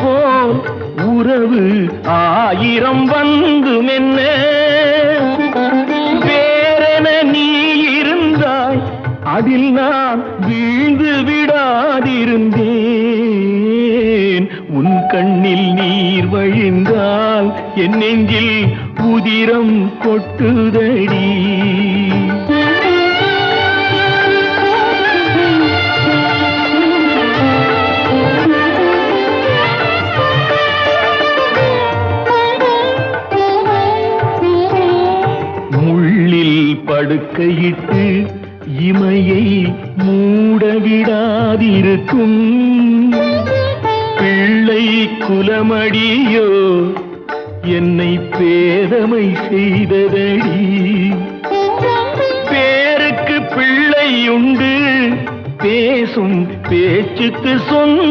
போல் உறவு ஆயிரம் வந்து மென்ன வேறென நீ இருந்தாய் அதில் நான் வீழ்ந்து விடாதிருந்தேன். உன் கண்ணில் நீர் வழிந்தால் என் நெஞ்சில் உதிரம் கொட்டுதடி. முள்ளில் படுக்கையிட்டு இமையை மூடவிடாதிருக்கும். பிள்ளை குலமடியோ என்னை பேதமை செய்ததடி. பேருக்கு பிள்ளை உண்டு பேசும் பேச்சுக்கு சொந்த